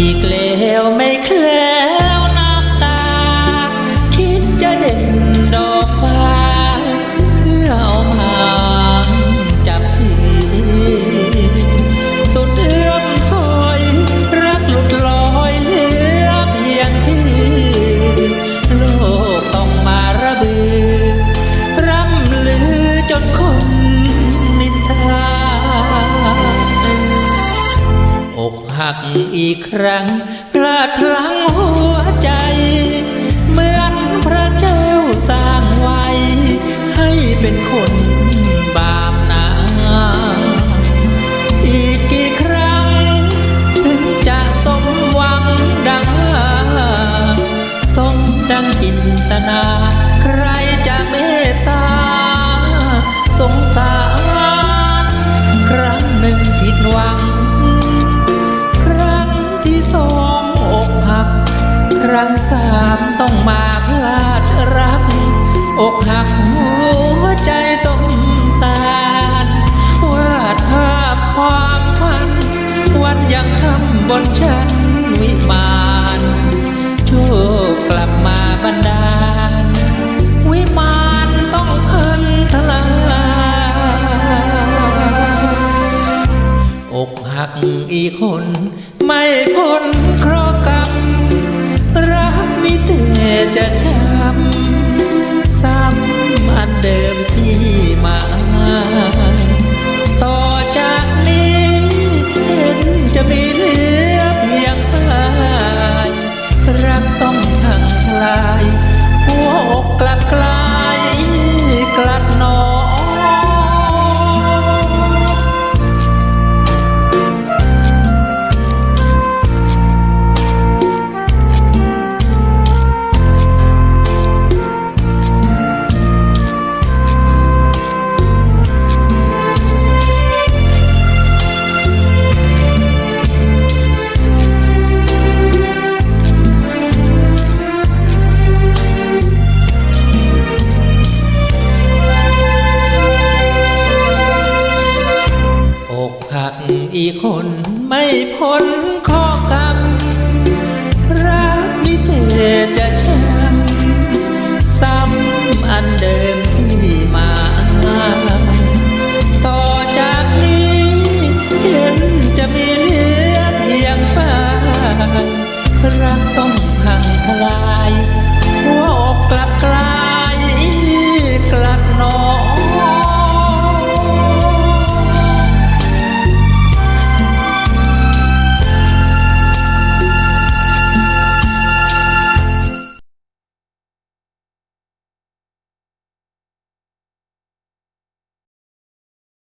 bonita. อกหักอีกครั้งพลาดพลั้งหัวใจ เหมือนพระเจ้าสร้างไว้ ให้เป็นคนบาปหนาอีกกี่ครั้ง ถึงจะสมหวังดังสมดังจินตนา บนชั้นวิมานโชคกลับมาบันดาล วิมานต้องพันทลาอกหักอีคน ไม่พ้นเคราะห์กรรม ผักอีกคนไม่พ้น